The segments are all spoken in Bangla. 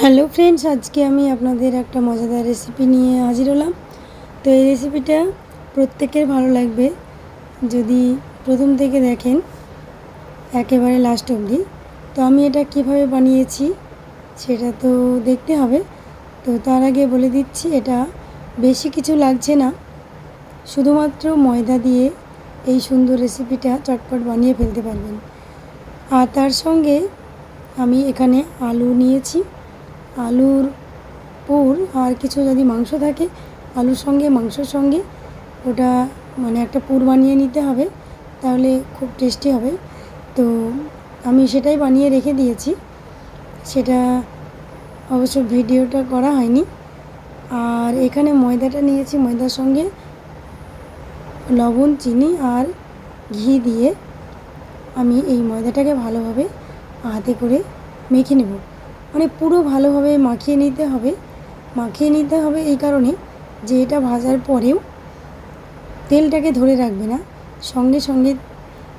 হ্যালো ফ্রেন্ডস, আজকে আমি আপনাদের একটা মজাদার রেসিপি নিয়ে হাজির হলাম। তো এই রেসিপিটা প্রত্যেকের ভালো লাগবে। যদি প্রথম থেকে দেখেন, একেবারে লাস্ট অবধি। তো আমি এটা কীভাবে বানিয়েছি, সেটা তো দেখতে হবে। তো তার আগে বলে দিচ্ছি, এটা বেশি কিছু লাগছে না। শুধুমাত্র ময়দা দিয়ে এই সুন্দর রেসিপিটা চটপট বানিয়ে ফেলতে পারবেন। আর তার সঙ্গে আমি এখানে আলু নিয়েছি। আলুর পুর আর কিছু যদি মাংস থাকে, আলুর সঙ্গে, মাংসর সঙ্গে, ওটা মানে একটা পুর বানিয়ে নিতে হবে, তাহলে খুব টেস্টি হবে। তো আমি সেটাই বানিয়ে রেখে দিয়েছি। সেটা অবশ্য ভিডিওটা করা হয়নি। আর এখানে ময়দাটা নিয়েছি, ময়দার সঙ্গে লবণ, চিনি আর ঘি দিয়ে আমি এই ময়দাটাকে ভালোভাবে হাতে করে মেখে নেব। মানে পুরো ভালোভাবে মাখিয়ে নিতে হবে। মাখিয়ে নিতে হবে এই কারণে যে এটা ভাজার পরেও তেলটাকে ধরে রাখবে না। সঙ্গে সঙ্গে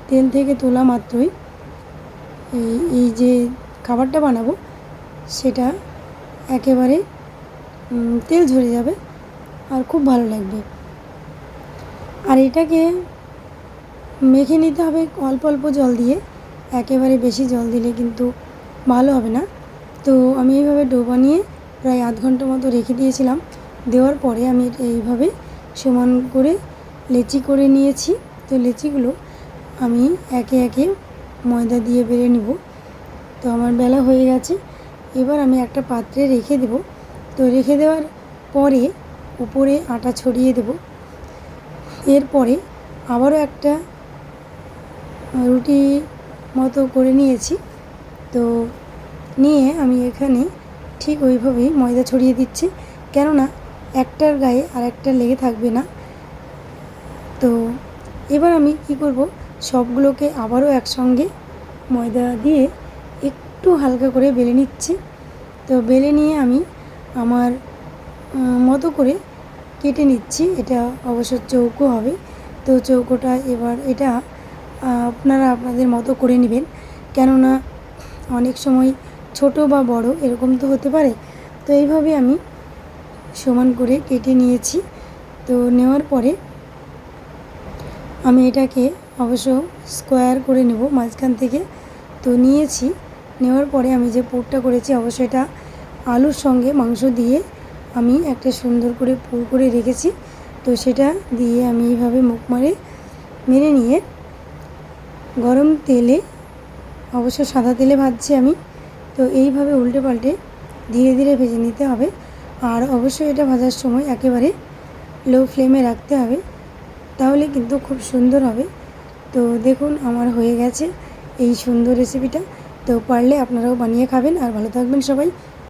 তেল থেকে তোলা মাত্রই এই এই যে খাবারটা বানাবো, সেটা একেবারে তেল ঝরে যাবে আর খুব ভালো লাগবে। আর এটাকে মেখে নিতে হবে অল্প অল্প জল দিয়ে। একেবারে বেশি জল দিলে কিন্তু ভালো হবে না। তো আমি এইভাবে ডো বানিয়ে প্রায় আধ ঘণ্টা মতো রেখে দিয়েছিলাম। দেওয়ার পরে আমি এইভাবে সমান করে লেচি করে নিয়েছি। তো লেচিগুলো আমি একে একে ময়দা দিয়ে বেড়ে নিব। তো আমার বেলা হয়ে গেছে। এবার আমি একটা পাত্রে রেখে দেব। তো রেখে দেওয়ার পরে উপরে আটা ছড়িয়ে দেব। এরপরে আবারও একটা রুটি মতো করে নিয়েছি। তো নিয়ে আমি এখানে ঠিক ওইভাবেই ময়দা ছড়িয়ে দিচ্ছি। কেননা একটার গায়ে আর একটা লেগে থাকবে না। তো এবার আমি কি করব? সবগুলোকে আবারও একসঙ্গে ময়দা দিয়ে একটু হালকা করে বেলে নিচ্ছি। তো বেলে নিয়ে আমি আমার মতো করে কেটে নিচ্ছি। এটা অবশ্য চৌকো হবে। তো চৌকোটা এবার এটা আপনারা আপনাদের মতো করে নেবেন। কেননা অনেক সময় ছোট বা বড়, এরকম তো হতে পারে। তো এইভাবে আমি সমান করে কেটে নিয়েছি। তো নেওয়ার পরে আমি এটাকে অবশ্য স্কোয়ার করে নেব মাঝখান থেকে। তো নিয়েছি। নেওয়ার পরে আমি যে পুরটা করেছি, অবশ্য এটা আলুর সঙ্গে মাংস দিয়ে আমি একটা সুন্দর করে পুর করে রেখেছি। তো সেটা দিয়ে আমি এইভাবে মুখ মারে মেরে নিয়ে গরম তেলে, অবশ্য সাদা তেলে ভাজছি আমি তো এইভাবে উল্টে পাল্টে ধীরে ধীরে ভেজে নিতে হবে। আর অবশ্যই এটা ভাজার সময় একেবারে লো ফ্লেমে রাখতে হবে, তাহলে কিন্তু খুব সুন্দর হবে। তো দেখুন, আমার হয়ে গেছে এই সুন্দর রেসিপিটা তো পারলে আপনারাও বানিয়ে খাবেন। আর ভালো থাকবেন সবাই।